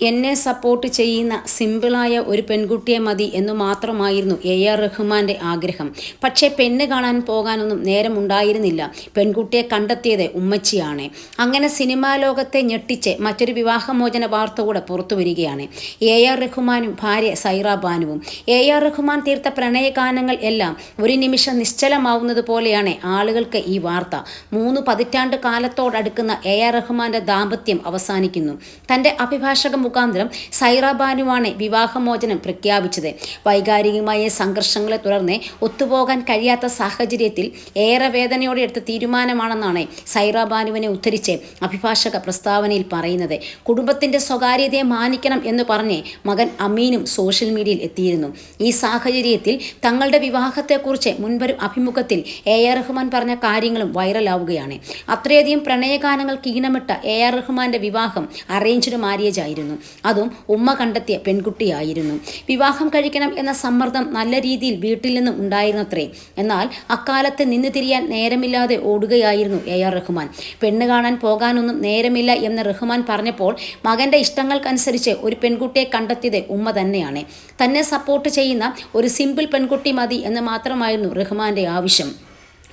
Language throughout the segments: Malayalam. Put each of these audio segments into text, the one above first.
എന്നെ സപ്പോർട്ട് ചെയ്യുന്ന സിമ്പിളായ ഒരു പെൺകുട്ടിയെ മതി എന്നു മാത്രമായിരുന്നു എ ആർ റഹ്മാന്റെ ആഗ്രഹം. പക്ഷേ പെണ്ണ് കാണാൻ പോകാനൊന്നും നേരമുണ്ടായിരുന്നില്ല പെൺകുട്ടിയെ കണ്ടെത്തിയത് ഉമ്മച്ചിയാണ്. അങ്ങനെ സിനിമാ ലോകത്തെ ഞെട്ടിച്ച് മറ്റൊരു വിവാഹമോചന വാർത്ത കൂടെ പുറത്തു വരികയാണ്. എ ആർ റഹ്മാനും ഭാര്യ സൈറ ബാനുവും. എ ആർ റഹ്മാൻ തീർത്ത പ്രണയഗാനങ്ങൾ എല്ലാം ഒരു നിമിഷം നിശ്ചലമാവുന്നത് പോലെയാണ് ആളുകൾക്ക് ഈ വാർത്ത. മൂന്ന് പതിറ്റാണ്ട് കാലത്തോടടുക്കുന്ന എ ആർ റഹ്മാന്റെ ദാമ്പത്യം അവസാനിക്കുന്നു. തന്റെ അഭിഭാഷക മുഖാന്തരം സൈറ ബാനുവാണ് വിവാഹമോചനം പ്രഖ്യാപിച്ചത്. വൈകാരികമായ സംഘർഷങ്ങളെ തുടർന്ന് ഒത്തുപോകാൻ കഴിയാത്ത സാഹചര്യത്തിൽ ഏറെ വേദനയോടെ എടുത്ത തീരുമാനമാണെന്നാണ് സൈറ ബാനുവിനെ ഉദ്ധരിച്ച് അഭിഭാഷക പ്രസ്താവനയിൽ പറയുന്നത്. കുടുംബത്തിന്റെ സ്വകാര്യതയെ മാനിക്കണം എന്ന് പറഞ്ഞ് മകൻ അമീനും സോഷ്യൽ മീഡിയയിൽ എത്തിയിരുന്നു. ഈ സാഹചര്യത്തിൽ തങ്ങളുടെ വിവാഹത്തെക്കുറിച്ച് മുൻപൊരു അഭിമുഖത്തിൽ എ ആർ റഹ്മാൻ പറഞ്ഞ കാര്യങ്ങളും വൈറലാവുകയാണ്. അത്രയധികം പ്രണയഗാനങ്ങൾ ഈണമിട്ട എ ആർ റഹ്മാന്റെ വിവാഹം അറേഞ്ച്ഡ് മാരേജ് ആയിരുന്നു. അതും ഉമ്മ കണ്ടെത്തിയ പെൺകുട്ടിയായിരുന്നു. വിവാഹം കഴിക്കണം എന്ന സമ്മർദ്ദം നല്ല രീതിയിൽ വീട്ടിൽ നിന്നും ഉണ്ടായിരുന്നത്രേ. എന്നാൽ അക്കാലത്ത് നിന്ന് തിരിയാൻ നേരമില്ലാതെ ഓടുകയായിരുന്നു എ ആർ റഹ്മാൻ. പെണ്ണ് കാണാൻ പോകാനൊന്നും നേരമില്ല എന്ന് റഹ്മാൻ പറഞ്ഞപ്പോൾ മകന്റെ ഇഷ്ടങ്ങൾക്കനുസരിച്ച് ഒരു പെൺകുട്ടിയെ കണ്ടെത്തിയത് ഉമ്മ തന്നെയാണ്. തന്നെ സപ്പോർട്ട് ചെയ്യുന്ന ഒരു സിമ്പിൾ പെൺകുട്ടി മതി എന്ന് മാത്രമായിരുന്നു റഹ്മാന്റെ ആവശ്യം.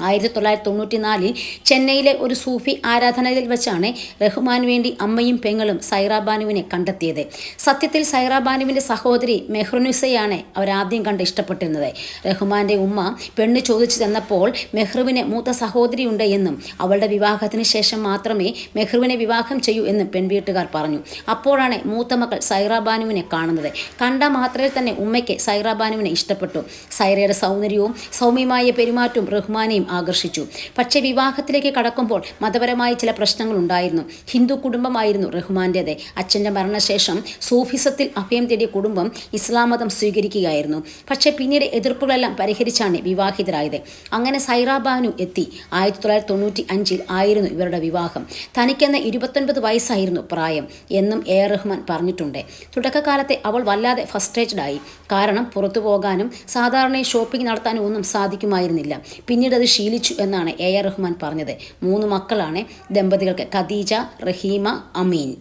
ആയിരത്തി തൊള്ളായിരത്തി തൊണ്ണൂറ്റി നാലിൽ ചെന്നൈയിലെ ഒരു സൂഫി ആരാധനയിൽ വെച്ചാണ് റഹ്മാൻ വേണ്ടി അമ്മയും പെങ്ങളും സൈറാബാനുവിനെ കണ്ടെത്തിയത്. സത്യത്തിൽ സൈറാബാനുവിന്റെ സഹോദരി മെഹ്റുനുസയാണ് അവരാദ്യം കണ്ട് ഇഷ്ടപ്പെട്ടിരുന്നത്. റഹ്മാന്റെ ഉമ്മ പെണ്ണ് ചോദിച്ചു തന്നപ്പോൾ മെഹ്റുവിന് മൂത്ത സഹോദരിയുണ്ട് എന്നും അവളുടെ വിവാഹത്തിന് ശേഷം മാത്രമേ മെഹ്റുവിനെ വിവാഹം ചെയ്യൂ എന്നും പെൺവീട്ടുകാർ പറഞ്ഞു. അപ്പോഴാണ് മൂത്ത മകൾ സൈറാബാനുവിനെ കാണുന്നത്. കണ്ട മാത്രമേ തന്നെ ഉമ്മയ്ക്ക് സൈറാബാനുവിനെ ഇഷ്ടപ്പെട്ടു. സൈറയുടെ സൗന്ദര്യവും സൗമ്യമായ പെരുമാറ്റവും റഹ്മാനെയും ആകർഷിച്ചു. പക്ഷേ വിവാഹത്തിലേക്ക് കടക്കുമ്പോൾ മതപരമായ ചില പ്രശ്നങ്ങൾ ഉണ്ടായിരുന്നു. ഹിന്ദു കുടുംബമായിരുന്നു റഹ്മാന്റേത് അച്ഛന്റെ മരണശേഷം സൂഫിസത്തിൽ അഭയം തേടിയ കുടുംബം ഇസ്ലാം മതം സ്വീകരിക്കുകയായിരുന്നു. പക്ഷേ പിന്നീട് എതിർപ്പുകളെല്ലാം പരിഹരിച്ചാണ് വിവാഹിതരായത്. അങ്ങനെ സൈറാബാനു എത്തി. ആയിരത്തി തൊള്ളായിരത്തി തൊണ്ണൂറ്റി അഞ്ചിൽ ആയിരുന്നു ഇവരുടെ വിവാഹം. തനിക്കെന്ന ഇരുപത്തൊൻപത് വയസ്സായിരുന്നു പ്രായം എന്നും എ റഹ്മാൻ പറഞ്ഞിട്ടുണ്ട്. തുടക്കകാലത്തെ അവൾ വല്ലാതെ ഫസ്ട്രേറ്റഡായി കാരണം പുറത്തു പോകാനും സാധാരണ ഷോപ്പിംഗ് നടത്താനും ഒന്നും സാധിക്കുമായിരുന്നില്ല. പിന്നീട് അത് ശീലിച്ചു എന്നാണ് എ ആർ റഹ്മാൻ പറഞ്ഞത്. മൂന്ന് മക്കളാണ് ദമ്പതികൾക്ക് ഖദീജ റഹീമ അമീൻ.